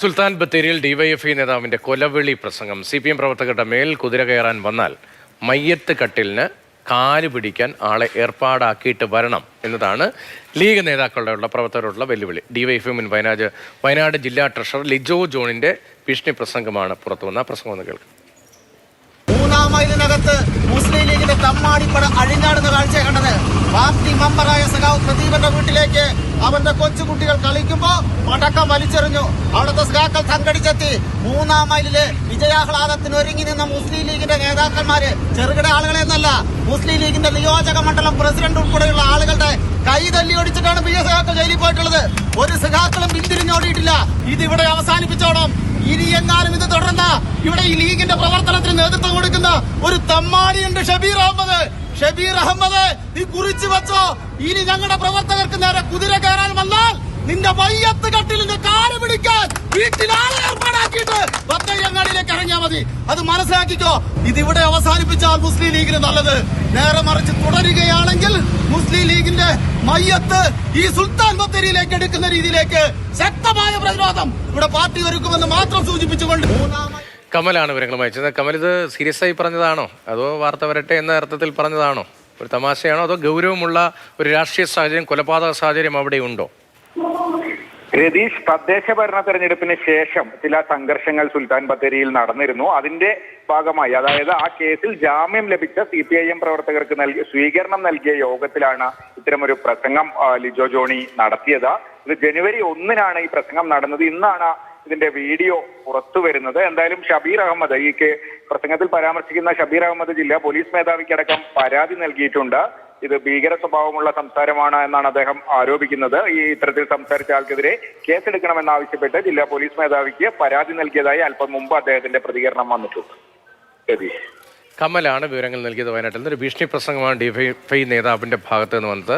സുൽത്താൻ ബത്തേരിയിൽ ഡിവൈഎഫ്ഐ നേതാവിന്റെ കൊലവിളി പ്രസംഗം സി പി എം പ്രവർത്തകരുടെ മേൽ കുതിര കയറാൻ വന്നാൽ മയ്യത്ത് കട്ടിലിന് കാൽ പിടിക്കാൻ ആളെ ഏർപ്പാടാക്കിയിട്ട് വരണം എന്നതാണ് ലീഗ് നേതാക്കളുടെ ഉള്ള പ്രവർത്തകരോടുള്ള വെല്ലുവിളി. ഡിവൈഎഫ്ഐ മുൻ വയനാട് വയനാട് ജില്ലാ ട്രഷറർ ലിജോ ജോണിന്റെ ഭീഷണി പ്രസംഗമാണ് പുറത്തു വന്ന പ്രസംഗം ഒന്ന് കേൾക്കാം. മൂന്നാം മൈലിനകത്ത് മുസ്ലിം ലീഗിന്റെ തമ്മാടിപ്പട അഴിഞ്ഞാടുന്ന കാഴ്ച കണ്ടത്. പാർട്ടി മെമ്പറായ സഖാവ് പ്രദീപന്റെ വീട്ടിലേക്ക് അവന്റെ കൊച്ചുകുട്ടികൾ കളിക്കുമ്പോ പടക്കം വലിച്ചെറിഞ്ഞു. അവിടുത്തെ സ്കാക്കൾ സംഘടിച്ചെത്തി. മൂന്നാം മൈലിൽ വിജയാഹ്ലാദത്തിന് ഒരുങ്ങി നിന്ന മുസ്ലിം ലീഗിന്റെ നേതാക്കന്മാര് ചെറുകിട ആളുകളെ എന്നല്ല മുസ്ലിം ലീഗിന്റെ നിയോജക മണ്ഡലം പ്രസിഡന്റ് ഉൾപ്പെടെയുള്ള ആളുകളുടെ കൈ തല്ലി ഓടിച്ചിട്ടാണ് പി എസ് സഖാക്കൾ ജയിലിൽ പോയിട്ടുള്ളത്. ഒരു സഖാക്കളും പിന്തിരിഞ്ഞോടിയിട്ടില്ല ഇവിടെ അവസാനിപ്പിച്ചോണം. ഇനി എങ്ങാനും ഇത് തുടർന്ന ഇവിടെ ഈ ലീഗിന്റെ പ്രവർത്തനത്തിന് നേതൃത്വം കൊടുക്കുന്ന ഒരു തമ്മാടിയുണ്ട് ഷബീർ അഹമ്മദ്. ഷബീർ അഹമ്മദ് നീ കുറിച്ചു വെച്ചോ. ഇനി ഞങ്ങളുടെ പ്രവർത്തകർക്ക് നേരെ കുതിര കയറാൻ വന്നാൽ വയ്യത്ത് കട്ടിലിന്റെ കാൽ പിടിക്കാൻ വീട്ടിൽ ആളെ ഏർപ്പാടാക്കിയിട്ട് ബത്തയ്യങ്ങാടിയിലേക്ക് ഇറങ്ങിയാൽ മതി. അത് മനസ്സിലാക്കിക്കോ. ഇതിവിടെ അവസാനിപ്പിച്ചാൽ മുസ്ലിം ലീഗിന് നല്ലത്. നേരെ മറിച്ച് തുടരുകയാണെങ്കിൽ മുസ്ലിം ലീഗിന്റെ മയ്യത്ത് ഈ സുൽത്താൻ ബത്തേരിയിലേക്ക് എടുക്കുന്ന രീതിയിലേക്ക് ശക്തമായ പ്രതിരോധം ഇവിടെ പാർട്ടി ഒരുക്കുമെന്ന് മാത്രം സൂചിപ്പിച്ചുകൊണ്ട് കമലാണ് വിവരങ്ങൾ അയച്ചത് കമൽ ഇത് സീരിയസ് ആയി പറഞ്ഞതാണോ? അതോ വാർത്ത വരട്ടെ എന്ന അർത്ഥത്തിൽ പറഞ്ഞതാണോ? ഒരു തമാശയാണോ? അതോ ഗൗരവമുള്ള ഒരു രാഷ്ട്രീയ സാഹചര്യം കൊലപാതക സാഹചര്യം അവിടെ ഉണ്ടോ? രതീഷ് തദ്ദേശ ഭരണ തെരഞ്ഞെടുപ്പിന് ശേഷം ചില സംഘർഷങ്ങൾ സുൽത്താൻ ബത്തേരിയിൽ നടന്നിരുന്നു. അതിന്റെ ഭാഗമായി അതായത് ആ കേസിൽ ജാമ്യം ലഭിച്ച സി പി ഐ എം പ്രവർത്തകർക്ക് നൽകിയ സ്വീകരണം നൽകിയ യോഗത്തിലാണ് ഇത്തരമൊരു പ്രസംഗം ലിജോ ജോണി നടത്തിയത്. ഇത് ജനുവരി ഒന്നിനാണ് ഈ പ്രസംഗം നടന്നത്. ഇന്നാണ് ഇതിന്റെ വീഡിയോ പുറത്തു വരുന്നത്. എന്തായാലും ഷബീർ അഹമ്മദ് ഈ പ്രസംഗത്തിൽ പരാമർശിക്കുന്ന ഷബീർ അഹമ്മദ് ജില്ലാ പോലീസ് മേധാവിക്കടക്കം പരാതി നൽകിയിട്ടുണ്ട്. ഇത് ഭീകര സ്വഭാവമുള്ള സംസാരമാണ് എന്നാണ് അദ്ദേഹം ആരോപിക്കുന്നത്. ഈ ഇത്തരത്തിൽ സംസാരിച്ച ആൾക്കെതിരെ കേസെടുക്കണമെന്നാവശ്യപ്പെട്ട് ജില്ലാ പോലീസ് മേധാവിക്ക് പരാതി നൽകിയതായി അല്പം മുമ്പ് അദ്ദേഹത്തിന്റെ പ്രതികരണം വന്നിട്ടുണ്ട്. കമലാണ് വിവരങ്ങൾ നൽകിയത് വയനാട്ടിൽ. നിന്ന് ഒരു ഭീഷണി പ്രസംഗമാണ് ഡിവൈഎഫ്ഐ നേതാവിന്റെ ഭാഗത്ത് നിന്ന് വന്നത്